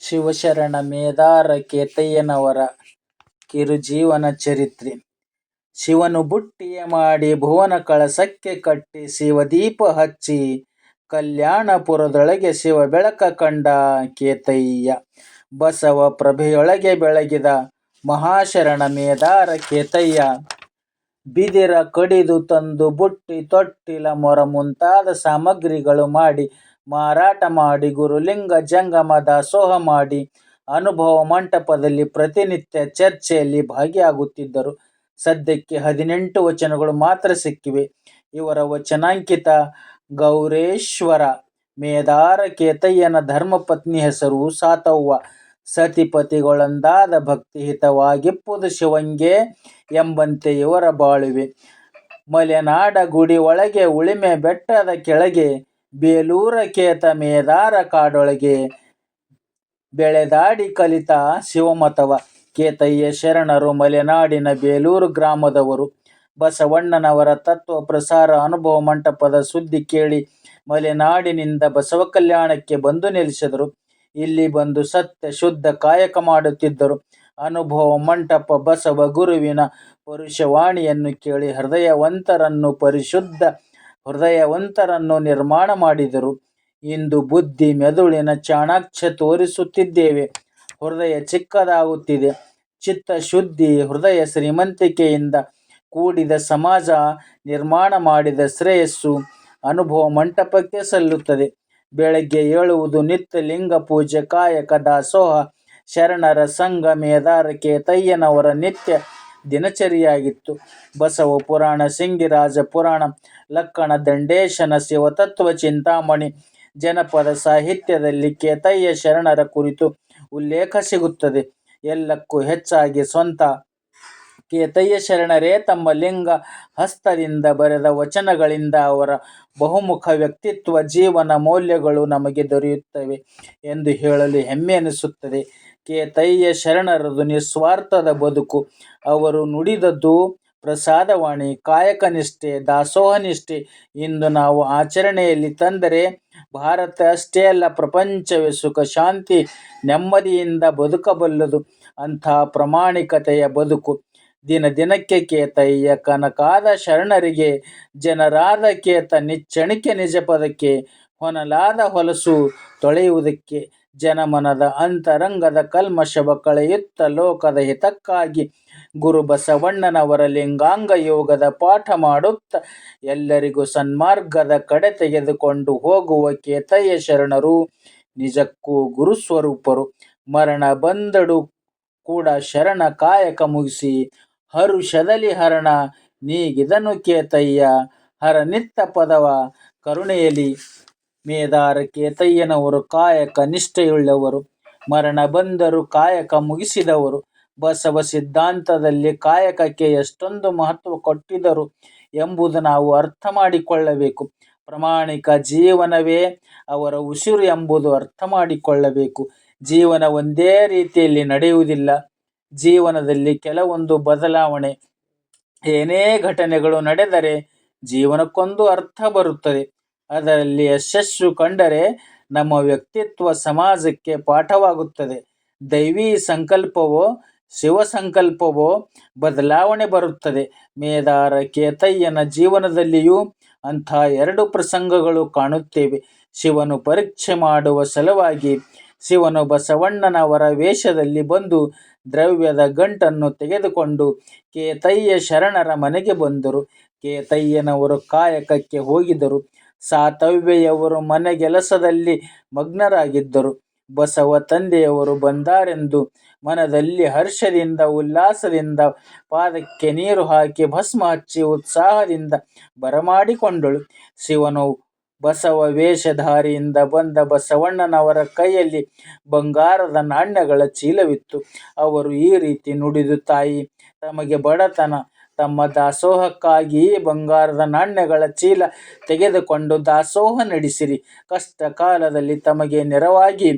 ಶಿವಶರಣ ಮೇದಾರ ಕೇತಯ್ಯನವರ ಕಿರುಜೀವನ ಚರಿತ್ರೆ. ಶಿವನು ಬುಟ್ಟಿಯ ಮಾಡಿ ಭುವನ ಕಳಸಕ್ಕೆ ಕಟ್ಟಿ ಶಿವದೀಪ ಹಚ್ಚಿ ಕಲ್ಯಾಣಪುರದೊಳಗೆ ಶಿವ ಬೆಳಕ ಕಂಡ ಕೇತಯ್ಯ. ಬಸವ ಪ್ರಭೆಯೊಳಗೆ ಬೆಳಗಿದ ಮಹಾಶರಣ ಮೇದಾರ ಕೇತಯ್ಯ. ಬಿದಿರ ಕಡಿದು ತಂದು ಬುಟ್ಟಿ ತೊಟ್ಟಿಲ ಮೊರ ಮುಂತಾದ ಸಾಮಗ್ರಿಗಳು ಮಾಡಿ ಮಾರಾಟ ಮಾಡಿ. ಗುರುಲಿಂಗ ಜಂಗಮ ದಾಸೋಹ ಮಾಡಿ. ಅನುಭವ ಮಂಟಪದಲ್ಲಿ ಪ್ರತಿನಿತ್ಯ ಚರ್ಚೆಯಲ್ಲಿ ಭಾಗಿಯಾಗುತ್ತಿದ್ದರು. ಸದ್ಯಕ್ಕೆ ಹದಿನೆಂಟು ವಚನಗಳು ಮಾತ್ರ ಸಿಕ್ಕಿವೆ. ಇವರ ವಚನಾಂಕಿತ ಗೌರೇಶ್ವರ. ಮೇದಾರ ಕೇತಯ್ಯನ ಧರ್ಮಪತ್ನಿ ಹೆಸರು ಸಾತವ್ವ. ಸತಿಪತಿಗಳೊಂದಾದ ಭಕ್ತಿಹಿತವಾಗಿಪ್ಪುದು ಶಿವಂಗೆ ಎಂಬಂತೆ ಇವರ ಬಾಳುವೆ. ಮಲೆನಾಡ ಗುಡಿ ಒಳಗೆ ಉಳಿಮೆ ಬೆಟ್ಟದ ಕೆಳಗೆ ಬೇಲೂರ ಕೇತ ಮೇದಾರ ಕಾಡೊಳಗೆ ಬೆಳೆದಾಡಿ ಕಲಿತ ಶಿವಮತವ. ಕೇತಯ್ಯ ಶರಣರು ಮಲೆನಾಡಿನ ಬೇಲೂರು ಗ್ರಾಮದವರು. ಬಸವಣ್ಣನವರ ತತ್ವ ಪ್ರಸಾರ ಅನುಭವ ಮಂಟಪದ ಸುದ್ದಿ ಕೇಳಿ ಮಲೆನಾಡಿನಿಂದ ಬಸವ ಕಲ್ಯಾಣಕ್ಕೆ ಬಂದು ನೆಲೆಸಿದರು. ಇಲ್ಲಿ ಬಂದು ಸತ್ಯ ಶುದ್ಧ ಕಾಯಕ ಮಾಡುತ್ತಿದ್ದರು. ಅನುಭವ ಮಂಟಪ ಬಸವ ಗುರುವಿನ ಪುರುಷವಾಣಿಯನ್ನು ಕೇಳಿ ಹೃದಯವಂತರನ್ನು ಪರಿಶುದ್ಧ ಹೃದಯವಂತರನ್ನು ನಿರ್ಮಾಣ ಮಾಡಿದರು. ಇಂದು ಬುದ್ಧಿ ಮೆದುಳಿನ ಚಾಣಾಕ್ಷ ತೋರಿಸುತ್ತಿದ್ದೇವೆ. ಹೃದಯ ಚಿಕ್ಕದಾಗುತ್ತಿದೆ. ಚಿತ್ತ ಶುದ್ಧಿ ಹೃದಯ ಶ್ರೀಮಂತಿಕೆಯಿಂದ ಕೂಡಿದ ಸಮಾಜ ನಿರ್ಮಾಣ ಮಾಡಿದ ಶ್ರೇಯಸ್ಸು ಅನುಭವ ಮಂಟಪಕ್ಕೆ ಸಲ್ಲುತ್ತದೆ. ಬೆಳಗ್ಗೆ ಏಳುವುದು ನಿತ್ಯ ಲಿಂಗ ಪೂಜೆ, ಕಾಯಕ, ದಾಸೋಹ, ಶರಣರ ಸಂಘ ಮೇದಾರಕೆ ತಯ್ಯನವರ ನಿತ್ಯ ದಿನಚರಿಯಾಗಿತ್ತು. ಬಸವ ಪುರಾಣ, ಸಿಂಗಿರಾಜ ಪುರಾಣ, ಲಕ್ಕಣ ದಂಡೇಶನ ಶಿವತತ್ವ ಚಿಂತಾಮಣಿ, ಜನಪದ ಸಾಹಿತ್ಯದಲ್ಲಿ ಕೇತಯ್ಯ ಶರಣರ ಕುರಿತು ಉಲ್ಲೇಖ ಸಿಗುತ್ತದೆ. ಎಲ್ಲಕ್ಕೂ ಹೆಚ್ಚಾಗಿ ಸ್ವಂತ ಕೇತಯ್ಯ ಶರಣರೇ ತಮ್ಮ ಲಿಂಗ ಹಸ್ತದಿಂದ ಬರೆದ ವಚನಗಳಿಂದ ಅವರ ಬಹುಮುಖ ವ್ಯಕ್ತಿತ್ವ, ಜೀವನ ಮೌಲ್ಯಗಳು ನಮಗೆ ದೊರೆಯುತ್ತವೆ ಎಂದು ಹೇಳಲು ಹೆಮ್ಮೆ ಕೇತಯ್ಯ ಶರಣರದು ನಿಸ್ವಾರ್ಥದ ಬದುಕು. ಅವರು ನುಡಿದದ್ದು ಪ್ರಸಾದವಾಣಿ, ಕಾಯಕ ನಿಷ್ಠೆ, ದಾಸೋಹ ನಿಷ್ಠೆ. ಇಂದು ನಾವು ಆಚರಣೆಯಲ್ಲಿ ತಂದರೆ ಭಾರತ ಅಷ್ಟೇ ಅಲ್ಲ, ಪ್ರಪಂಚವೇ ಸುಖ, ಶಾಂತಿ, ನೆಮ್ಮದಿಯಿಂದ ಬದುಕಬಲ್ಲದು. ಅಂಥ ಪ್ರಾಮಾಣಿಕತೆಯ ಬದುಕು. ದಿನ ದಿನಕ್ಕೆ ಕೇತಯ್ಯ ಕನಕಾದ ಶರಣರಿಗೆ, ಜನರಾದ ಕೇತ, ನಿಚ್ಚಣಿಕೆ ನಿಜ ಪದಕ್ಕೆ, ಹೊನಲಾದ ಹೊಲಸು ತೊಳೆಯುವುದಕ್ಕೆ. ಜನಮನದ ಅಂತರಂಗದ ಕಲ್ಮಶವ ಕಳೆಯುತ್ತ ಲೋಕದ ಹಿತಕ್ಕಾಗಿ ಗುರು ಬಸವಣ್ಣನವರ ಲಿಂಗಾಂಗ ಯೋಗದ ಪಾಠ ಮಾಡುತ್ತ ಎಲ್ಲರಿಗೂ ಸನ್ಮಾರ್ಗದ ಕಡೆ ತೆಗೆದುಕೊಂಡು ಹೋಗುವ ಕೇತಯ್ಯ ಶರಣರು, ನಿಜಕ್ಕೂ ಗುರುಸ್ವರೂಪರು ಮರಣ ಬಂದಡು ಕೂಡ ಶರಣ ಕಾಯಕ ಮುಗಿಸಿ ಹರುಷದಲ್ಲಿ ಹರಣ ನೀಗಿದನು ಕೇತಯ್ಯ. ಹರನಿತ್ತ ಪದವ ಕರುಣೆಯಲಿ ಮೇದಾರ ಕೇತಯ್ಯನವರು ಕಾಯಕ ನಿಷ್ಠೆಯುಳ್ಳವರು. ಮರಣ ಬಂದರು ಕಾಯಕ ಮುಗಿಸಿದವರು. ಬಸವ ಸಿದ್ಧಾಂತದಲ್ಲಿ ಕಾಯಕಕ್ಕೆ ಎಷ್ಟೊಂದು ಮಹತ್ವ ಕೊಟ್ಟಿದ್ದರು ಎಂಬುದು ನಾವು ಅರ್ಥ ಮಾಡಿಕೊಳ್ಳಬೇಕು. ಪ್ರಾಮಾಣಿಕ ಜೀವನವೇ ಅವರ ಉಸಿರು ಎಂಬುದು ಅರ್ಥ ಮಾಡಿಕೊಳ್ಳಬೇಕು. ಜೀವನ ಒಂದೇ ರೀತಿಯಲ್ಲಿ ನಡೆಯುವುದಿಲ್ಲ. ಜೀವನದಲ್ಲಿ ಕೆಲವೊಂದು ಬದಲಾವಣೆ, ಏನೇ ಘಟನೆಗಳು ನಡೆದರೆ ಜೀವನಕ್ಕೊಂದು ಅರ್ಥ ಬರುತ್ತದೆ. ಅದರಲ್ಲಿ ಯಶಸ್ಸು ಕಂಡರೆ ನಮ್ಮ ವ್ಯಕ್ತಿತ್ವ ಸಮಾಜಕ್ಕೆ ಪಾಠವಾಗುತ್ತದೆ. ದೈವಿ ಸಂಕಲ್ಪವೋ, ಶಿವ ಸಂಕಲ್ಪವೋ ಬದಲಾವಣೆ ಬರುತ್ತದೆ. ಮೇದಾರ ಕೇತಯ್ಯನ ಜೀವನದಲ್ಲಿಯೂ ಅಂಥ ಎರಡು ಪ್ರಸಂಗಗಳು ಕಾಣುತ್ತೇವೆ. ಶಿವನು ಪರೀಕ್ಷೆ ಮಾಡುವ ಸಲುವಾಗಿ ಶಿವನು ಬಸವಣ್ಣನವರ ವೇಷದಲ್ಲಿ ಬಂದು ದ್ರವ್ಯದ ಗಂಟನ್ನು ತೆಗೆದುಕೊಂಡು ಕೇತಯ್ಯ ಶರಣರ ಮನೆಗೆ ಬಂದರು. ಕೇತಯ್ಯನವರು ಕಾಯಕಕ್ಕೆ ಹೋಗಿದರು ಸಾತವ್ಯೆಯವರು ಮನೆಗೆಲಸದಲ್ಲಿ ಮಗ್ನರಾಗಿದ್ದರು. ಬಸವ ತಂದೆಯವರು ಬಂದಾರೆಂದು ಮನದಲ್ಲಿ ಹರ್ಷದಿಂದ, ಉಲ್ಲಾಸದಿಂದ ಪಾದಕ್ಕೆ ನೀರು ಹಾಕಿ ಭಸ್ಮ ಹಚ್ಚಿ ಉತ್ಸಾಹದಿಂದ ಬರಮಾಡಿಕೊಂಡಳು. ಶಿವನು ಬಸವ ವೇಷಧಾರಿಯಿಂದ ಬಂದ ಬಸವಣ್ಣನವರ ಕೈಯಲ್ಲಿ ಬಂಗಾರದ ನಾಣ್ಯಗಳ ಚೀಲವಿತ್ತು. ಅವರು ಈ ರೀತಿ ನುಡಿದು ತಾಯಿ, ತಮಗೆ ಬಡತನ ತಮ್ಮ ದಾಸೋಹಕ್ಕಾಗಿ ಬಂಗಾರದ ನಾಣ್ಯಗಳ ಚೀಲ ತೆಗೆದುಕೊಂಡು ದಾಸೋಹ ನಡೆಸಿರಿ. ಕಷ್ಟ ಕಾಲದಲ್ಲಿ ತಮಗೆ ನೆರವಾಗಿ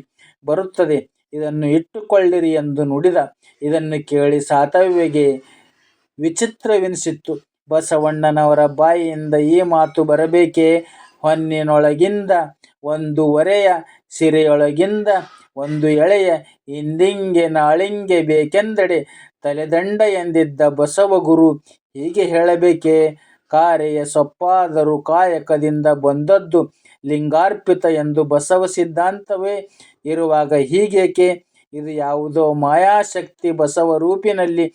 ಬರುತ್ತದೆ. ಇದನ್ನು ಇಟ್ಟುಕೊಳ್ಳಿರಿ ಎಂದು ನುಡಿದ. ಇದನ್ನು ಕೇಳಿ ಸಾತವ್ಯಗೆ ವಿಚಿತ್ರವೆನಿಸಿತ್ತು. ಬಸವಣ್ಣನವರ ಬಾಯಿಯಿಂದ ಈ ಮಾತು ಬರಬೇಕೇ? ಹೊನ್ನಿನೊಳಗಿಂದ ಒಂದು ಒರೆಯ, ಸಿರೆಯೊಳಗಿಂದ ಒಂದು ಎಳೆಯ ಹಿಂದಿಂಗೆ ನಾಳಿಂಗೆ ಬೇಕೆಂದಡೆ? ತಲೆದಂಡ ಎಂದಿದ್ದ ಬಸವಗುರು ಹೀಗೆ ಹೇಳಬೇಕೇ? ಕಾರೆಯ ಸೊಪ್ಪಾದರೂ ಕಾಯಕದಿಂದ ಬಂದದ್ದು ಲಿಂಗಾರ್ಪಿತ ಎಂದು ಬಸವ ಸಿದ್ಧಾಂತವೇ. ಇರುವಾಗ ಹೀಗೇಕೆ? ಇದು ಯಾವುದೋ ಮಾಯಾಶಕ್ತಿ ಬಸವ ರೂಪಿನಲ್ಲಿ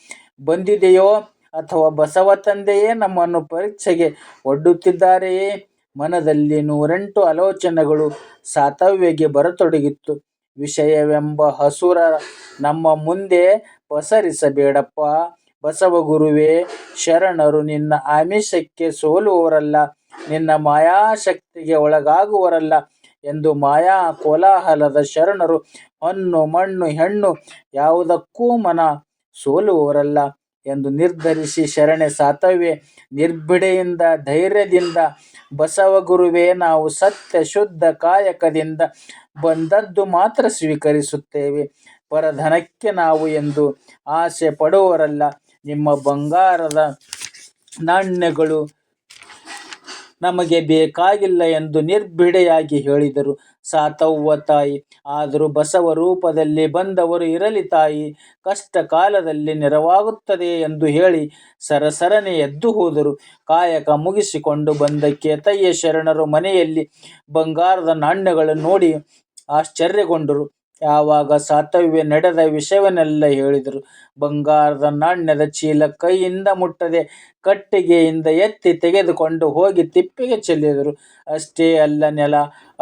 ಬಂದಿದೆಯೋ ಅಥವಾ ಬಸವ ತಂದೆಯೇ ನಮ್ಮನ್ನು ಪರೀಕ್ಷೆಗೆ ಒಡ್ಡುತ್ತಿದ್ದಾರೆಯೇ? ಮನದಲ್ಲಿ ನೂರೆಂಟು ಆಲೋಚನೆಗಳು ಸಾತವ್ಯಗೆ ಬರತೊಡಗಿತ್ತು. ವಿಷಯವೆಂಬ ಹಸುರ ನಮ್ಮ ಮುಂದೆ ಪಸರಿಸಬೇಡಪ್ಪ. ಬಸವಗುರುವೇ ಶರಣರು ನಿನ್ನ ಆಮಿಷಕ್ಕೆ ಸೋಲುವವರಲ್ಲ, ನಿನ್ನ ಮಾಯಾಶಕ್ತಿಗೆ ಒಳಗಾಗುವರಲ್ಲ ಎಂದು ಮಾಯಾ ಕೋಲಾಹಲದ ಶರಣರು, ಹಣ್ಣು ಮಣ್ಣು ಹೆಣ್ಣು ಯಾವುದಕ್ಕೂ ಮನ ಸೋಲುವವರಲ್ಲ. ಎಂದು ನಿರ್ಧರಿಸಿ ಶರಣೆ ಸಾತವೇ ನಿರ್ಭಿಡೆಯಿಂದ ಧೈರ್ಯದಿಂದ ಬಸವಗುರುವೇ ನಾವು ಸತ್ಯ ಶುದ್ಧ ಕಾಯಕದಿಂದ ಬಂದದ್ದು ಮಾತ್ರ ಸ್ವೀಕರಿಸುತ್ತೇವೆ. ಪರಧನಕ್ಕೆ ನಾವು ಎಂದು ಆಸೆ ಪಡುವವರಲ್ಲ. ನಿಮ್ಮ ಬಂಗಾರದ ನಾಣ್ಯಗಳು ನಮಗೆ ಬೇಕಾಗಿಲ್ಲ ಎಂದು ನಿರ್ಭಿಡೆಯಾಗಿ ಹೇಳಿದರು. ಸಾತವ್ವ ತಾಯಿ, ಆದರೂ ಬಸವ ರೂಪದಲ್ಲಿ ಬಂದವರು ಇರಲಿ ತಾಯಿ ಕಷ್ಟ ಕಾಲದಲ್ಲಿ ನೆರವಾಗುತ್ತದೆ ಎಂದು ಹೇಳಿ ಸರಸರನೆ ಎದ್ದು ಹೋದರು. ಕಾಯಕ ಮುಗಿಸಿಕೊಂಡು ಬಂದ ಕೇತಯ್ಯ ಶರಣರು ಮನೆಯಲ್ಲಿ ಬಂಗಾರದ ನಾಣ್ಯಗಳನ್ನು ನೋಡಿ ಆಶ್ಚರ್ಯಗೊಂಡರು. ಯಾವಾಗ ಸಾತವ್ಯ ನಡೆದ ವಿಷಯವನ್ನೆಲ್ಲ ಹೇಳಿದರು. ಬಂಗಾರದ ನಾಣ್ಯದ ಚೀಲ ಕೈಯಿಂದ ಮುಟ್ಟದೆ, ಕಟ್ಟಿಗೆಯಿಂದ ಎತ್ತಿ ತೆಗೆದುಕೊಂಡು ಹೋಗಿ ತಿಪ್ಪಿಗೆ ಚೆಲ್ಲಿದರು. ಅಷ್ಟೇ ಅಲ್ಲ ನೆಲ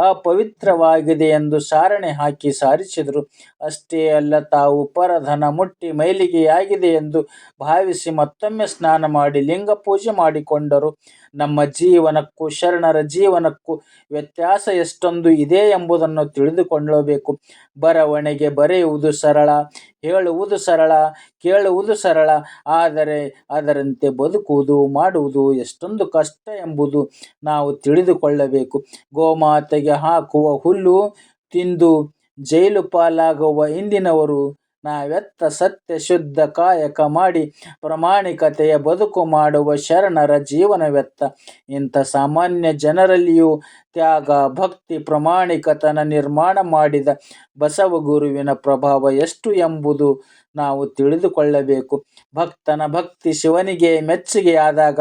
ಅಪವಿತ್ರವಾಗಿದೆ ಎಂದು ಸಾರಣೆ ಹಾಕಿ ಸಾರಿಸಿದರು. ಅಷ್ಟೇ ಅಲ್ಲ ತಾವು ಪರಧನ ಮುಟ್ಟಿ ಮೈಲಿಗೆಯಾಗಿದೆ ಎಂದು ಭಾವಿಸಿ ಮತ್ತೊಮ್ಮೆ ಸ್ನಾನ ಮಾಡಿ ಲಿಂಗ ಪೂಜೆ ಮಾಡಿಕೊಂಡರು. ನಮ್ಮ ಜೀವನಕ್ಕೂ, ಶರಣರ ಜೀವನಕ್ಕೂ ವ್ಯತ್ಯಾಸ ಎಷ್ಟೊಂದು ಇದೆ ಎಂಬುದನ್ನು ತಿಳಿದುಕೊಳ್ಳಬೇಕು. ಬರವಣಿಗೆ ಬರೆಯುವುದು ಸರಳ. ಹೇಳುವುದು ಸರಳ, ಕೇಳುವುದು ಸರಳ. ಆದರೆ ಅದರಂತೆ ಬದುಕುವುದು, ಮಾಡುವುದು ಎಷ್ಟೊಂದು ಕಷ್ಟ ಎಂಬುದು ನಾವು ತಿಳಿದುಕೊಳ್ಳಬೇಕು. ಗೋಮಾತೆಗೆ ಹಾಕುವ ಹುಲ್ಲು ತಿಂದು ಜೈಲು ಪಾಲಾಗುವ ಇಂದಿನವರು ನಾವೆತ್ತ ಸತ್ಯ ಶುದ್ಧ ಕಾಯಕ ಮಾಡಿ ಪ್ರಾಮಾಣಿಕತೆಯ ಬದುಕು ಮಾಡುವ ಶರಣರ ಜೀವನವೆತ್ತ. ಇಂಥ ಸಾಮಾನ್ಯ ಜನರಲ್ಲಿಯೂ ತ್ಯಾಗ, ಭಕ್ತಿ, ಪ್ರಾಮಾಣಿಕತನ ನಿರ್ಮಾಣ ಮಾಡಿದ ಬಸವಗುರುವಿನ ಪ್ರಭಾವ ಎಷ್ಟು ಎಂಬುದು ನಾವು ತಿಳಿದುಕೊಳ್ಳಬೇಕು. ಭಕ್ತನ ಭಕ್ತಿ ಶಿವನಿಗೆ ಮೆಚ್ಚುಗೆಯಾದಾಗ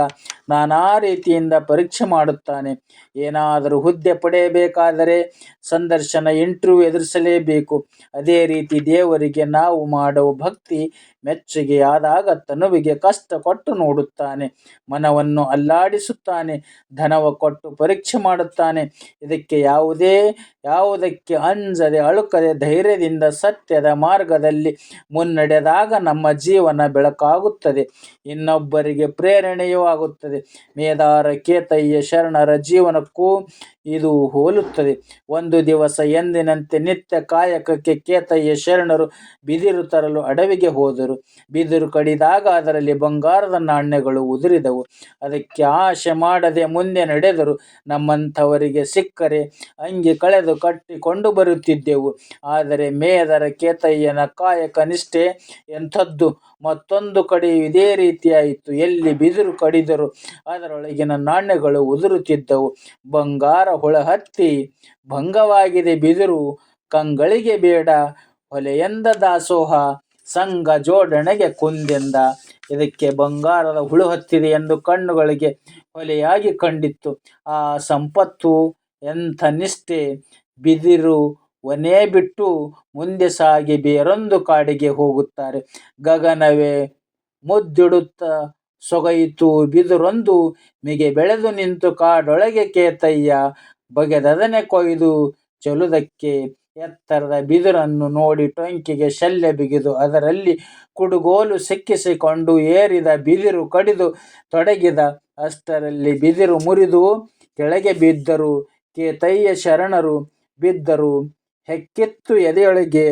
ನಾನಾ ರೀತಿಯಿಂದ ಪರೀಕ್ಷೆ ಮಾಡುತ್ತಾನೆ. ಏನಾದರೂ ಹುದ್ದೆ ಪಡೆಯಬೇಕಾದರೆ ಸಂದರ್ಶನ ಇಂಟರ್ವ್ಯೂ ಎದುರಿಸಲೇಬೇಕು. ಅದೇ ರೀತಿ ದೇವರಿಗೆ ನಾವು ಮಾಡುವ ಭಕ್ತಿ ಮೆಚ್ಚುಗೆಯಾದಾಗ ತನುವಿಗೆ ಕಷ್ಟ ಕೊಟ್ಟು ನೋಡುತ್ತಾನೆ. ಮನವನ್ನು ಅಲ್ಲಾಡಿಸುತ್ತಾನೆ, ಧನವ ಕೊಟ್ಟು ಪರೀಕ್ಷೆ ಮಾಡುತ್ತಾನೆ. ಇದಕ್ಕೆ ಯಾವುದೇ, ಯಾವುದಕ್ಕೆ ಅಂಜದೆ ಅಳುಕದೆ ಧೈರ್ಯದಿಂದ ಸತ್ಯದ ಮಾರ್ಗದಲ್ಲಿ ಮುನ್ನಡೆದಾಗ ನಮ್ಮ ಜೀವನ ಬೆಳಕಾಗುತ್ತದೆ. ಇನ್ನೊಬ್ಬರಿಗೆ ಪ್ರೇರಣೆಯೂ ಆಗುತ್ತದೆ. ಮೇದಾರ ಕೇತಯ್ಯ ಶರಣರ ಜೀವನಕ್ಕೂ ಇದು ಹೋಲುತ್ತದೆ. ಒಂದು ದಿವಸ ಎಂದಿನಂತೆ ನಿತ್ಯ ಕಾಯಕಕ್ಕೆ ಕೇತಯ್ಯ ಶರಣರು ಬಿದಿರು ತರಲು ಅಡವಿಗೆ ಹೋದರು. ಬಿದಿರು ಕಡಿದಾಗ ಅದರಲ್ಲಿ ಬಂಗಾರದ ನಾಣ್ಯಗಳು ಉದುರಿದವು. ಅದಕ್ಕೆ ಆಶೆ ಮಾಡದೆ ಮುಂದೆ ನಡೆದರು. ನಮ್ಮಂಥವರಿಗೆ ಸಿಕ್ಕರೆ ಅಂಗಿ ಕಳೆದು ಕಟ್ಟಿಕೊಂಡು ಬರುತ್ತಿದ್ದೆವು. ಆದರೆ ಮೇದರ ಕೇತಯ್ಯನ ಕಾಯಕ ನಿಷ್ಠೆ ಎಂಥದ್ದು? ಮತ್ತೊಂದು ಕಡೆ ಇದೇ ರೀತಿಯಾಯಿತು. ಎಲ್ಲಿ ಬಿದಿರು ಕಡಿದರು, ಅದರೊಳಗಿನ ನಾಣ್ಯಗಳು ಉದುರುತ್ತಿದ್ದವು. ಬಂಗಾರ ಹುಳ ಹತ್ತಿ, ಭಂಗವಾಗಿದೆ ಬಿದಿರು, ಕಂಗಳಿಗೆ ಬೇಡ, ಹೊಲೆಯಂದ ದಾಸೋಹ, ಸಂಘ ಜೋಡಣೆಗೆ ಕುಂದೆಂದ. ಇದಕ್ಕೆ ಬಂಗಾರದ ಹುಳು ಹತ್ತಿದೆ ಎಂದು ಕಣ್ಣುಗಳಿಗೆ ಹೊಲೆಯಾಗಿ ಕಂಡಿತ್ತು. ಆ ಸಂಪತ್ತು ಎಂಥ ನಿಷ್ಠೆ. ಬಿದಿರು ಒನೆ ಬಿಟ್ಟು ಮುಂದೆ ಸಾಗಿ ಬೇರೊಂದು ಕಾಡಿಗೆ ಹೋಗುತ್ತಾರೆ. ಗಗನವೇ, ಮುದ್ದಿಡುತ್ತ ಸೊಗೈತು ಬಿದುರೊಂದು ಮಿಗೆ ಬೆಳೆದು ನಿಂತು ಕಾಡೊಳಗೆ ಕೇತಯ್ಯ, ಬಗೆದದನೆ ಕೊಯ್ದು ಚೆಲುದಕ್ಕೆ ಎತ್ತರದ ಬಿದಿರನ್ನು ನೋಡಿ ಟೊಂಕಿಗೆ ಶಲ್ಯ ಬಿಗಿದು ಅದರಲ್ಲಿ ಕುಡುಗೋಲು ಸಿಕ್ಕಿಸಿಕೊಂಡು ಏರಿದ ಬಿದಿರು ಕಡಿದು ತೊಡಗಿದ ಅಷ್ಟರಲ್ಲಿ ಬಿದಿರು ಮುರಿದು ಕೆಳಗೆ ಬಿದ್ದರು. ಕೇತಯ್ಯ ಶರಣರು ಬಿದ್ದರು. ಹೆಕ್ಕಿತ್ತು ಎದೆಯೊಳಗೆ.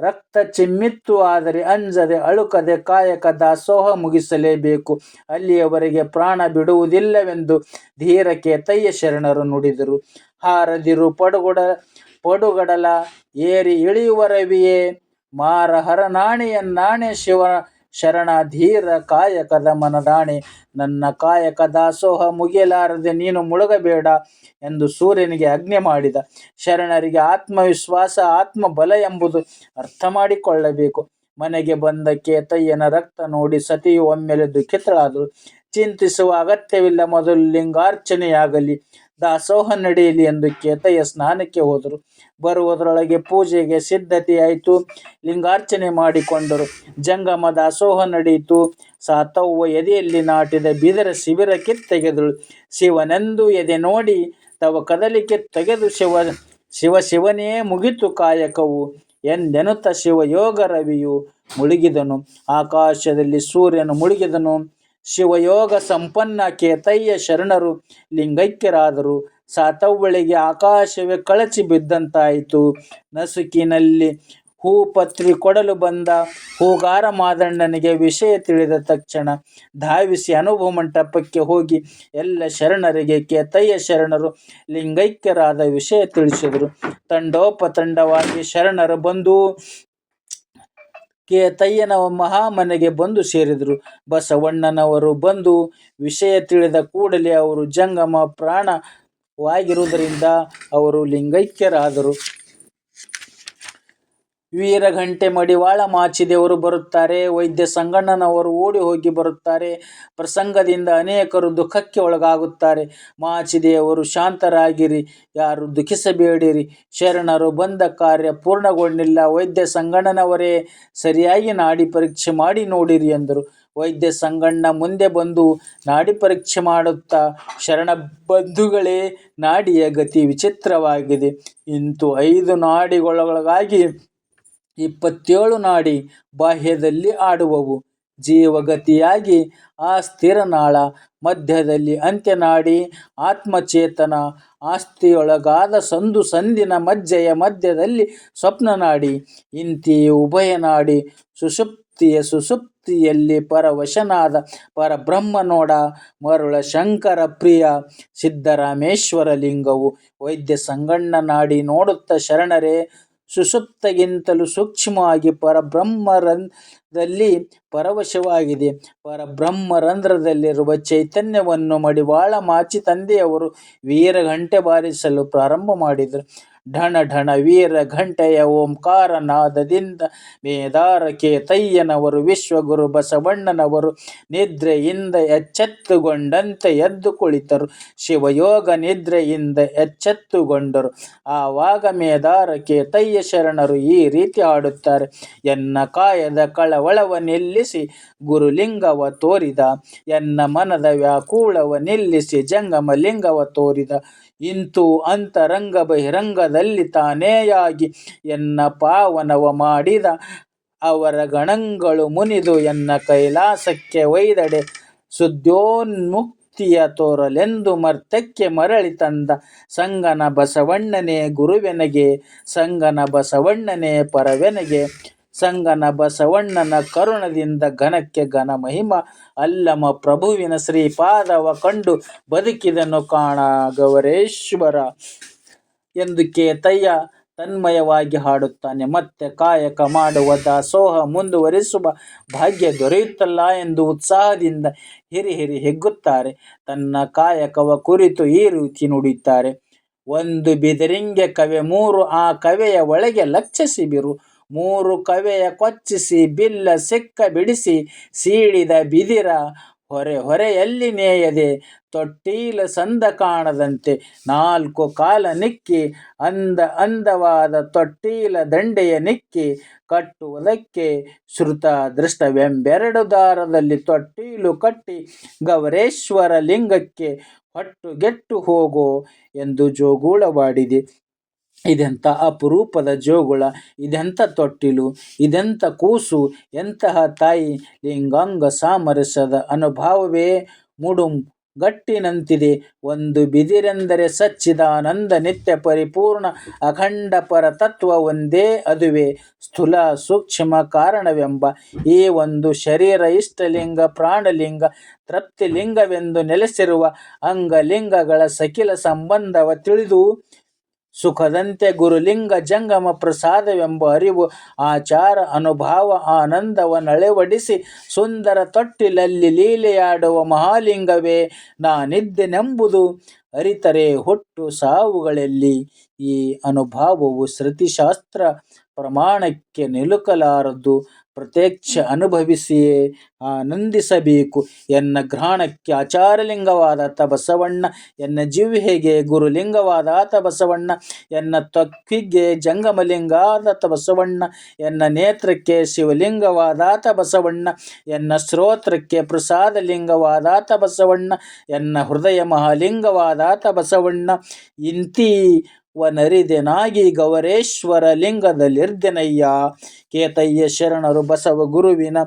ರಕ್ತ ಚಿಮ್ಮಿತ್ತು, ಆದರೆ ಅಂಜದೆ ಅಳುಕದೆ ಕಾಯಕ ದಾಸೋಹ ಮುಗಿಸಲೇಬೇಕು. ಅಲ್ಲಿಯವರೆಗೆ ಪ್ರಾಣ ಬಿಡುವುದಿಲ್ಲವೆಂದು ಧೀರಕ್ಕೆ ತಯ್ಯ ಶರಣರು ನುಡಿದರು. ಹಾರದಿರು ಪಡುಗುಡ, ಪಡುಗಡಲ ಏರಿ ಇಳಿಯುವ ರವಿಯೇ ಮಾರ ಹರನಾಣೆಯನ್ನಾಣೆ ಶಿವ ಶರಣ ಧೀರ ಕಾಯಕದ ಮನದಾಣೆ ನನ್ನ ಕಾಯಕ ದಾಸೋಹ ಮುಗಿಯಲಾರದೆ ನೀನು ಮುಳುಗಬೇಡ ಎಂದು ಸೂರ್ಯನಿಗೆ ಅಗ್ನಿ ಮಾಡಿದ. ಶರಣರಿಗೆ ಆತ್ಮವಿಶ್ವಾಸ, ಆತ್ಮಬಲ ಎಂಬುದು ಅರ್ಥ ಮಾಡಿಕೊಳ್ಳಬೇಕು. ಮನೆಗೆ ಬಂದ ಕೇತಯ್ಯನ ರಕ್ತ ನೋಡಿ ಸತಿಯು ಒಮ್ಮೆಲೆ ದುಃಖಿತಳಾದಳು. ಚಿಂತಿಸುವ ಅಗತ್ಯವಿಲ್ಲ, ಮೊದಲು ಲಿಂಗಾರ್ಚನೆಯಾಗಲಿ. ದಾಸೋಹ ನಡೆಯಲಿ ಎಂದು ಕೇತಯ್ಯ ಸ್ನಾನಕ್ಕೆ ಹೋದರು. ಬರುವುದರೊಳಗೆ ಪೂಜೆಗೆ ಸಿದ್ಧತೆಯಾಯಿತು. ಲಿಂಗಾರ್ಚನೆ ಮಾಡಿಕೊಂಡರು. ಜಂಗಮ ದಾಸೋಹ ನಡೆಯಿತು. ಸಾತವ್ವ ಎದೆಯಲ್ಲಿ ನಾಟಿದ ಬಿದರ ಶಿಬಿರ ತೆಗೆದಳು ಶಿವನೆಂದು ಎದೆ ನೋಡಿ ತವ ಕದಲಿಕೆ ತೆಗೆದು ಶಿವ ಶಿವ ಶಿವನೇ ಮುಗಿತು ಕಾಯಕವು. ಎಂದೆನುತ ಶಿವಯೋಗ ರವಿಯು ಮುಳುಗಿದನು. ಆಕಾಶದಲ್ಲಿ ಸೂರ್ಯನು ಮುಳುಗಿದನು. ಶಿವಯೋಗ ಸಂಪನ್ನ ಕೇತಯ್ಯ ಶರಣರು ಲಿಂಗೈಕ್ಯರಾದರು. ಸಾತವ್ವಳಿಗೆ ಆಕಾಶವೇ ಕಳಚಿ ಬಿದ್ದಂತಾಯಿತು. ನಸುಕಿನಲ್ಲಿ ಹೂ ಪತ್ರಿ ಕೊಡಲು ಬಂದ ಹೂಗಾರ ಮಾದಣ್ಣನಿಗೆ ವಿಷಯ ತಿಳಿದ ತಕ್ಷಣ ಧಾವಿಸಿ ಅನುಭವ ಮಂಟಪಕ್ಕೆ ಹೋಗಿ ಎಲ್ಲ ಶರಣರಿಗೆ ಕೇತಯ್ಯ ಶರಣರು ಲಿಂಗೈಕ್ಯರಾದ ವಿಷಯ ತಿಳಿಸಿದರು. ತಂಡೋಪತಂಡವಾಗಿ ಶರಣರು ಬಂದು ಕೇತಯ್ಯನ ಮಹಾಮನೆಗೆ ಬಂದು ಸೇರಿದರು. ಬಸವಣ್ಣನವರು ಬಂದು ವಿಷಯ ತಿಳಿದ ಕೂಡಲೇ ಅವರು ಜಂಗಮ ಪ್ರಾಣವಾಗಿರುವುದರಿಂದ ಅವರು ಲಿಂಗೈಕ್ಯರಾದರು. ವೀರಘಂಟೆ ಮಡಿವಾಳ ಮಾಚಿದೇವರು ಬರುತ್ತಾರೆ. ವೈದ್ಯ ಸಂಗಣ್ಣನವರು ಓಡಿ ಹೋಗಿ ಬರುತ್ತಾರೆ. ಪ್ರಸಂಗದಿಂದ ಅನೇಕರು ದುಃಖಕ್ಕೆ ಒಳಗಾಗುತ್ತಾರೆ. ಮಾಚಿದೇವರು ಶಾಂತರಾಗಿರಿ. ಯಾರು ದುಃಖಿಸಬೇಡಿರಿ. ಶರಣರು ಬಂದ ಕಾರ್ಯ ಪೂರ್ಣಗೊಂಡಿಲ್ಲ. ವೈದ್ಯ ಸಂಗಣ್ಣನವರೇ, ಸರಿಯಾಗಿ ನಾಡಿ ಪರೀಕ್ಷೆ ಮಾಡಿ ನೋಡಿರಿ ಎಂದರು. ವೈದ್ಯ ಸಂಗಣ್ಣ ಮುಂದೆ ಬಂದು ನಾಡಿ ಪರೀಕ್ಷೆ ಮಾಡುತ್ತಾ, ಶರಣ ಬಂಧುಗಳೇ, ನಾಡಿಯ ಗತಿ ವಿಚಿತ್ರವಾಗಿದೆ. ಇಂತು ಐದು ನಾಡಿಗಳೊಳಗಾಗಿ ಇಪ್ಪತ್ತೇಳು ನಾಡಿ ಬಾಹ್ಯದಲ್ಲಿ ಆಡುವವು. ಜೀವಗತಿಯಾಗಿ ಆ ಸ್ಥಿರನಾಳ ಮಧ್ಯದಲ್ಲಿ ಅಂತ್ಯನಾಡಿ ಆತ್ಮಚೇತನ ಆಸ್ತಿಯೊಳಗಾದ ಸಂದು ಸಂದಿನ ಮಜ್ಜೆಯ ಮಧ್ಯದಲ್ಲಿ ಸ್ವಪ್ನನಾಡಿ ಉಭಯ ಉಭಯನಾಡಿ ಸುಷುಪ್ತಿಯ ಸುಸುಪ್ತಿಯಲ್ಲಿ ಪರವಶನಾದ ಪರಬ್ರಹ್ಮನೋಡ ಮರುಳ ಶಂಕರ ಪ್ರಿಯ ಸಿದ್ದರಾಮೇಶ್ವರ ಲಿಂಗವು ವೈದ್ಯ ಸಂಗಣ್ಣ ನಾಡಿ ನೋಡುತ್ತ ಶರಣರೇ ಸುಷುಪ್ತಗಿಂತಲೂ ಸೂಕ್ಷ್ಮವಾಗಿ ಪರಬ್ರಹ್ಮರಂಧ್ರದಲ್ಲಿ ಪರವಶವಾಗಿದೆ. ಪರಬ್ರಹ್ಮರಂಧ್ರದಲ್ಲಿರುವ ಚೈತನ್ಯವನ್ನು ಮಡಿವಾಳ ಮಾಚಿ ತಂದೆಯವರು ವೀರಘಂಟೆ ಬಾರಿಸಲು ಪ್ರಾರಂಭ ಮಾಡಿದರು. ಢಣ ಢಣ ವೀರ ಘಂಟೆಯ ಓಂಕಾರ ನಾದದಿಂದ ಮೇದಾರ ಕೇತಯ್ಯನವರು ವಿಶ್ವಗುರು ಬಸವಣ್ಣನವರು ನಿದ್ರೆಯಿಂದ ಎಚ್ಚೆತ್ತುಗೊಂಡಂತೆ ಎದ್ದು ಕುಳಿತರು. ಶಿವಯೋಗ ನಿದ್ರೆಯಿಂದ ಎಚ್ಚೆತ್ತುಗೊಂಡರು. ಆವಾಗ ಮೇದಾರ ಕೇತಯ್ಯ ಶರಣರು ಈ ರೀತಿ ಹಾಡುತ್ತಾರೆ. ಎನ್ನ ಕಾಯದ ಕಳವಳವ ನಿಲ್ಲಿಸಿ ಗುರುಲಿಂಗವ ತೋರಿದ. ಎನ್ನ ಮನದ ವ್ಯಾಕುಳವ ನಿಲ್ಲಿಸಿ ಜಂಗಮ ಲಿಂಗವ ತೋರಿದ. ಇಂತು ಅಂತರಂಗ ಬಹಿರಂಗದಲ್ಲಿ ತಾನೇಯಾಗಿ ಎನ್ನ ಪಾವನವ ಮಾಡಿದ ಅವರ ಗಣಂಗಳು ಮುನಿದು ಎನ್ನ ಕೈಲಾಸಕ್ಕೆ ಒಯ್ದಡೆ ಸುದ್ಯೋನ್ಮುಕ್ತಿಯ ತೋರಲೆಂದು ಮರ್ತಕ್ಕೆ ಮರಳಿ ತಂದ ಸಂಗನ ಬಸವಣ್ಣನೇ ಗುರುವೆನಗೆ, ಸಂಗನ ಬಸವಣ್ಣನೇ ಪರವೆನಗೆ ಸಂಗನ ಬಸವಣ್ಣನ ಕರುಣದಿಂದ ಘನಕ್ಕೆ ಘನ ಮಹಿಮ ಅಲ್ಲಮ ಪ್ರಭುವಿನ ಶ್ರೀಪಾದವ ಕಂಡು ಬದುಕಿದನು ಕಾಣ ಗವರೇಶ್ವರ ಎಂದು ಕೇತಯ್ಯ ತನ್ಮಯವಾಗಿ ಹಾಡುತ್ತಾನೆ. ಮತ್ತೆ ಕಾಯಕ ಮಾಡುವ ದಾಸೋಹ ಮುಂದುವರಿಸುವ ಭಾಗ್ಯ ದೊರೆಯುತ್ತಲ್ಲ ಎಂದು ಉತ್ಸಾಹದಿಂದ ಹಿರಿ ಹಿರಿ ಹೆಗ್ಗುತ್ತಾರೆ. ತನ್ನ ಕಾಯಕವ ಕುರಿತು ಈ ರೀತಿ ನುಡಿಯುತ್ತಾರೆ. ಒಂದು ಬಿದಿರಿಂಗೆ ಕವೆ ಮೂರು, ಆ ಕವೆಯ ಒಳಗೆ ಲಕ್ಷ ಶಿಬಿರು ಮೂರು ಕವೆಯ ಕೊಚ್ಚಿಸಿ, ಬಿಲ್ಲ ಸಿಕ್ಕ ಬಿಡಿಸಿ, ಸೀಳಿದ ಬಿದಿರ ಹೊರೆ ಹೊರೆಯಲ್ಲಿ ನೇಯದೆ ತೊಟ್ಟೀಲ ಸಂದ ಕಾಣದಂತೆ ನಾಲ್ಕು ಕಾಲ ನಿಕ್ಕಿ, ಅಂದ ಅಂದವಾದ ತೊಟ್ಟೀಲ ದಂಡೆಯ ನಿಕ್ಕಿ, ಕಟ್ಟುವುದಕ್ಕೆ ಶ್ರುತ ದೃಷ್ಟವೆಂಬೆರಡು ದಾರದಲ್ಲಿ ತೊಟ್ಟೀಲು ಕಟ್ಟಿ, ಗೌರೇಶ್ವರ ಲಿಂಗಕ್ಕೆ ಹೊಟ್ಟುಗೆಟ್ಟು ಹೋಗೋ ಎಂದು ಜೋಗೂಳವಾಡಿದೆ. ಇದೆಂಥ ಅಪರೂಪದ ಜೋಗುಳ, ಇದೆಂಥ ತೊಟ್ಟಿಲು, ಇದೆಂಥ ಕೂಸು, ಎಂತಹ ತಾಯಿ ಲಿಂಗಾಂಗ ಸಾಮರಸ್ಯದ ಅನುಭಾವವೇ ಮುಡುಂ ಗಟ್ಟಿನಂತಿದೆ. ಒಂದು ಬಿದಿರೆಂದರೆ ಸಚ್ಚಿದಾನಂದ ನಿತ್ಯ ಪರಿಪೂರ್ಣ ಅಖಂಡ ಪರತತ್ವ ಒಂದೇ ಅದುವೇ ಸ್ಥೂಲ ಸೂಕ್ಷ್ಮ ಕಾರಣವೆಂಬ. ಈ ಒಂದು ಶರೀರ ಇಷ್ಟಲಿಂಗ, ಪ್ರಾಣಲಿಂಗ, ತೃಪ್ತಿಲಿಂಗವೆಂದು ನೆಲೆಸಿರುವ ಅಂಗಲಿಂಗಗಳ ಸಕಿಲ ಸಂಬಂಧವ ತಿಳಿದು ಸುಖದಂತೆ ಗುರುಲಿಂಗ ಜಂಗಮ ಪ್ರಸಾದವೆಂಬ ಅರಿವು, ಆಚಾರ, ಅನುಭಾವ ಆನಂದವನ್ನಳೆವಡಿಸಿ ಸುಂದರ ತೊಟ್ಟಿಲಲ್ಲಿ ಲೀಲೆಯಾಡುವ ಮಹಾಲಿಂಗವೇ ನಾನಿದ್ದೆನೆಂಬುದು ಅರಿತರೆ ಹುಟ್ಟು ಸಾವುಗಳಲ್ಲಿ. ಈ ಅನುಭಾವವು ಶ್ರುತಿಶಾಸ್ತ್ರ ಪ್ರಮಾಣಕ್ಕೆ ನಿಲುಕಲಾರದು. ಪ್ರತ್ಯಕ್ಷ ಅನುಭವಿಸಿಯೇ ಆನಂದಿಸಬೇಕು ಎನ್ನ ಘ್ರಾಣಕ್ಕೆ ಆಚಾರಲಿಂಗವಾದಾತ ಬಸವಣ್ಣ, ಎನ್ನ ಜಿಹ್ವೆಗೆ ಗುರುಲಿಂಗವಾದಾತ ಬಸವಣ್ಣ, ಎನ್ನ ತ್ವಕ್ಕಿಗೆ ಜಂಗಮಲಿಂಗಾದಾತ ಬಸವಣ್ಣ, ಎನ್ನ ನೇತ್ರಕ್ಕೆ ಶಿವಲಿಂಗವಾದಾತ ಬಸವಣ್ಣ, ಎನ್ನ ಶ್ರೋತ್ರಕ್ಕೆ ಪ್ರಸಾದಲಿಂಗವಾದಾತ ಬಸವಣ್ಣ, ಎನ್ನ ಹೃದಯ ಮಹಾಲಿಂಗವಾದಾತ ಬಸವಣ್ಣ. ಇಂತೀವನರಿದೆನಾಗಿ ಗೌರೇಶ್ವರ ಲಿಂಗದಲ್ಲಿರ್ದೆನಯ್ಯ. ಕೇತಯ್ಯ ಶರಣರು ಬಸವ ಗುರುವಿನ,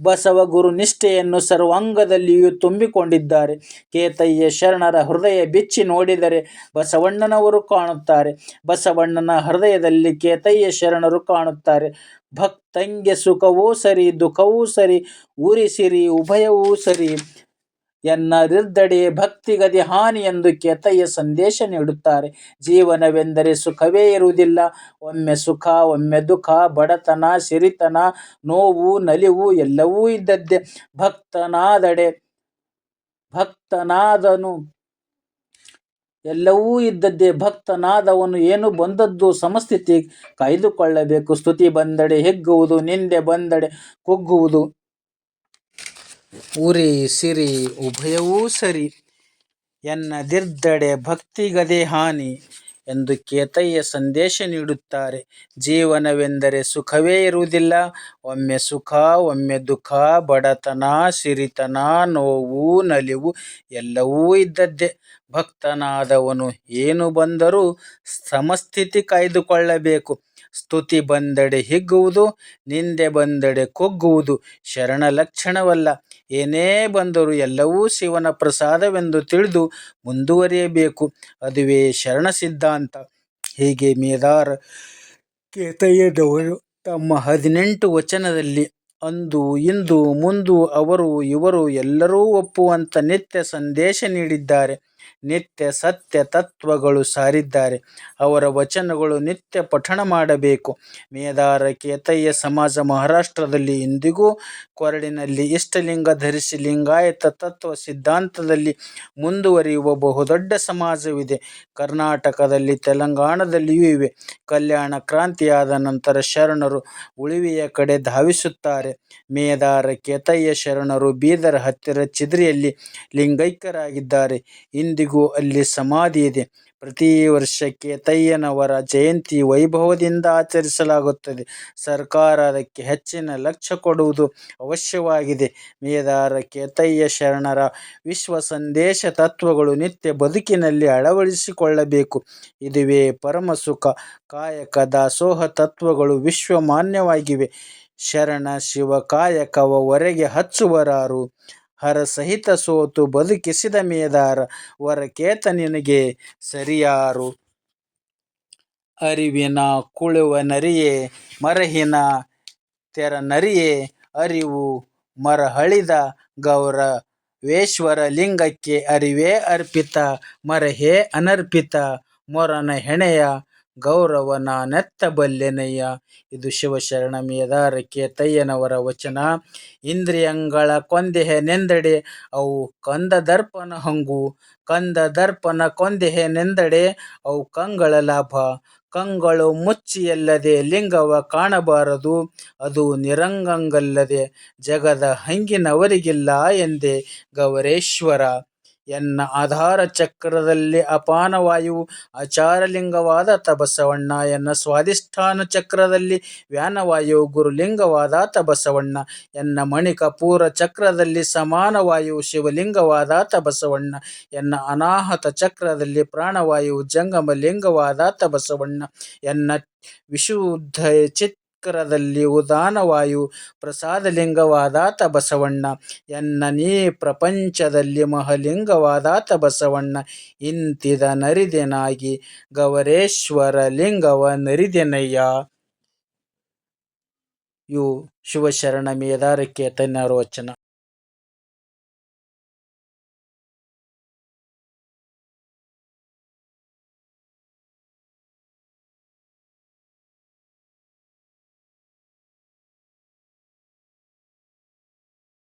ಬಸವ ಗುರು ನಿಷ್ಠೆಯನ್ನು ಸರ್ವಾಂಗದಲ್ಲಿಯೂ ತುಂಬಿಕೊಂಡಿದ್ದಾರೆ. ಕೇತಯ್ಯ ಶರಣರ ಹೃದಯ ಬಿಚ್ಚಿ ನೋಡಿದರೆ ಬಸವಣ್ಣನವರು ಕಾಣುತ್ತಾರೆ. ಬಸವಣ್ಣನ ಹೃದಯದಲ್ಲಿ ಕೇತಯ್ಯ ಶರಣರು ಕಾಣುತ್ತಾರೆ. ಭಕ್ತಂಗೆ ಸುಖವೂ ಸರಿ, ದುಃಖವೂ ಸರಿ ಉರಿಸಿರಿ ಉಭಯವೂ ಸರಿ. ಎನ್ನರಿರ್ದಡೆ ಭಕ್ತಿಗದಿ ಹಾನಿ ಎಂದು ಕೇತಯ್ಯ ಸಂದೇಶ ನೀಡುತ್ತಾರೆ. ಜೀವನವೆಂದರೆ ಸುಖವೇ ಇರುವುದಿಲ್ಲ. ಒಮ್ಮೆ ಸುಖ, ಒಮ್ಮೆ ದುಃಖ, ಬಡತನ, ಸಿರಿತನ, ನೋವು, ನಲಿವು ಎಲ್ಲವೂ ಇದ್ದದ್ದೇ. ಭಕ್ತನಾದಡೆ, ಭಕ್ತನಾದನು ಎಲ್ಲವೂ ಇದ್ದದ್ದೇ. ಭಕ್ತನಾದವನು ಏನು ಬಂದದ್ದು ಸಮಸ್ಥಿತಿ ಕಾಯ್ದುಕೊಳ್ಳಬೇಕು. ಸ್ತುತಿ ಬಂದಡೆ, ಹೆಗ್ಗುವುದು, ನಿಂದೆ ಬಂದಡೆ, ಕುಗ್ಗುವುದು. ಉರಿ ಸಿರಿ, ಉಭಯವೂ ಸರಿ. ಎನ್ನದಿರ್ದಡೆ ಭಕ್ತಿಗದೆ ಹಾನಿ ಎಂದು ಕೇತಯ್ಯ ಸಂದೇಶ ನೀಡುತ್ತಾರೆ. ಜೀವನವೆಂದರೆ ಸುಖವೇ ಇರುವುದಿಲ್ಲ. ಒಮ್ಮೆ ಸುಖ, ಒಮ್ಮೆ ದುಃಖ, ಬಡತನ, ಸಿರಿತನ, ನೋವು, ನಲಿವು ಎಲ್ಲವೂ ಇದ್ದದ್ದೇ. ಭಕ್ತನಾದವನು ಏನು ಬಂದರೂ ಸಮಸ್ಥಿತಿ ಕಾಯ್ದುಕೊಳ್ಳಬೇಕು. ಸ್ತುತಿ ಬಂದಡೆ ಹಿಗ್ಗುವುದು, ನಿಂದೆ ಬಂದಡೆ ಕುಗ್ಗುವುದು ಶರಣ ಲಕ್ಷಣವಲ್ಲ. ಏನೇ ಬಂದರೂ ಎಲ್ಲವೂ ಶಿವನ ಪ್ರಸಾದವೆಂದು ತಿಳಿದು ಮುಂದುವರಿಯಬೇಕು. ಅದುವೇ ಶರಣ ಸಿದ್ಧಾಂತ. ಹೀಗೆ ಮೇದಾರ ಕೇತಯ್ಯದವರು ತಮ್ಮ ಹದಿನೆಂಟು ವಚನದಲ್ಲಿ ಅಂದು, ಇಂದು, ಮುಂದು, ಅವರು, ಇವರು ಎಲ್ಲರೂ ಒಪ್ಪುವಂಥ ನಿತ್ಯ ಸಂದೇಶ ನೀಡಿದ್ದಾರೆ. ನಿತ್ಯ ಸತ್ಯ ತತ್ವಗಳು ಸಾರಿದ್ದಾರೆ. ಅವರ ವಚನಗಳು ನಿತ್ಯ ಪಠಣ ಮಾಡಬೇಕು. ಮೇದಾರ ಕೇತಯ್ಯ ಸಮಾಜ ಮಹಾರಾಷ್ಟ್ರದಲ್ಲಿ ಇಂದಿಗೂ ಕೊರಡಿನಲ್ಲಿ ಇಷ್ಟಲಿಂಗ ಧರಿಸಿ ಲಿಂಗಾಯತ ತತ್ವ ಸಿದ್ಧಾಂತದಲ್ಲಿ ಮುಂದುವರಿಯುವ ಬಹುದೊಡ್ಡ ಸಮಾಜವಿದೆ. ಕರ್ನಾಟಕದಲ್ಲಿ, ತೆಲಂಗಾಣದಲ್ಲಿಯೂ ಇವೆ. ಕಲ್ಯಾಣ ಕ್ರಾಂತಿಯಾದ ನಂತರ ಶರಣರು ಉಳಿವೆಯ ಕಡೆ ಧಾವಿಸುತ್ತಾರೆ. ಮೇದಾರ ಕೇತಯ್ಯ ಶರಣರು ಬೀದರ್ ಹತ್ತಿರ ಚಿದ್ರಿಯಲ್ಲಿ ಲಿಂಗೈಕ್ಯರಾಗಿದ್ದಾರೆ. ಇಂದಿಗೂ ಅಲ್ಲಿ ಸಮಾಧಿ ಇದೆ. ಪ್ರತಿ ವರ್ಷಕ್ಕೆ ತಯ್ಯನವರ ಜಯಂತಿ ವೈಭವದಿಂದ ಆಚರಿಸಲಾಗುತ್ತದೆ. ಸರ್ಕಾರ ಅದಕ್ಕೆ ಹೆಚ್ಚಿನ ಲಕ್ಷ್ಯ ಕೊಡುವುದು ಅವಶ್ಯವಾಗಿದೆ. ಮೇದಾರ ಕೇತಯ್ಯ ಶರಣರ ವಿಶ್ವ ಸಂದೇಶ ತತ್ವಗಳು ನಿತ್ಯ ಬದುಕಿನಲ್ಲಿ ಅಳವಡಿಸಿಕೊಳ್ಳಬೇಕು. ಇದುವೇ ಪರಮ ಸುಖ, ಕಾಯಕ, ದಾಸೋಹ ತತ್ವಗಳು ವಿಶ್ವಮಾನ್ಯವಾಗಿವೆ ಶರಣ ಶಿವ ಕಾಯಕವ ಹೊರಗೆ ಹಚ್ಚುವರಾರು. ಹರಸಹಿತ ಸೋತು ಬದುಕಿಸಿದ ಮೇದಾರ ವರಕೇತ ನಿನಗೆ ಸರಿಯಾರು. ಅರಿವಿನ ಕುಳುವ ನರಿಯೇ, ಮರಹಿನ ತೆರ ನರಿಯೇ, ಅರಿವು ಮರಹಳಿದ ಗೌರ ವೇಶ್ವರ ಲಿಂಗಕ್ಕೆ ಅರಿವೇ ಅರ್ಪಿತ, ಮರಹೇ ಅನರ್ಪಿತ, ಮೊರನ ಹೆಣೆಯ ಗೌರವ ನೆತ್ತಬಲ್ಲೆನಯ್ಯ ಇದು ಶಿವಶರಣ ಮೇದಾರ ಕೇತಯ್ಯನವರ ವಚನ. ಇಂದ್ರಿಯಂಗಳ ಕೊಂದೆಹೆನೆಂದಡೆ ಅವು ಕಂದ ದರ್ಪನ ಹಂಗು. ಕಂದ ಕೊಂದೆಹೆ ನೆಂದಡೆ, ಅವು ಕಂಗಳ ಲಾಭ. ಕಂಗಳು ಮುಚ್ಚಿಯಲ್ಲದೆ ಲಿಂಗವ ಕಾಣಬಾರದು. ಅದು ನಿರಂಗಂಗಲ್ಲದೆ ಜಗದ ಹಂಗಿನವರಿಗಿಲ್ಲ ಎಂದೇ ಗೌರೇಶ್ವರ. ಎನ್ನ ಆಧಾರ ಚಕ್ರದಲ್ಲಿ ಅಪಾನವಾಯು ಆಚಾರಲಿಂಗವಾದಾತ ಬಸವಣ್ಣ ಎನ್ನ ಸ್ವಾಧಿಷ್ಠಾನ ಚಕ್ರದಲ್ಲಿ ವ್ಯಾನವಾಯು ಗುರುಲಿಂಗವಾದಾತ ಬಸವಣ್ಣ ಎನ್ನ ಮಣಿಕಪೂರ ಚಕ್ರದಲ್ಲಿ ಸಮಾನವಾಯು ಶಿವಲಿಂಗವಾದಾತ ಬಸವಣ್ಣ ಎನ್ನ ಅನಾಹತ ಚಕ್ರದಲ್ಲಿ ಪ್ರಾಣವಾಯುವು ಜಂಗಮಲಿಂಗವಾದಾತ ಬಸವಣ್ಣ ಎನ್ನ ವಿಶುದ್ಧ ಚಕ್ರದಲ್ಲಿ ಉದಾನವಾಯು ಪ್ರಸಾದಲಿಂಗವಾದಾತ ಬಸವಣ್ಣ. ಎನ್ನ ನೀ ಪ್ರಪಂಚದಲ್ಲಿ ಮಹಲಿಂಗವಾದಾತ ಬಸವಣ್ಣ. ಇಂತಿದ ನರಿದೆನಾಗಿ ಗವರೇಶ್ವರ ಲಿಂಗವ ನರಿದೆನಯ್ಯ. ಇವು ಶಿವಶರಣ ಮೇದಾರಕ್ಕೆ ತನ್ನ ವಚನ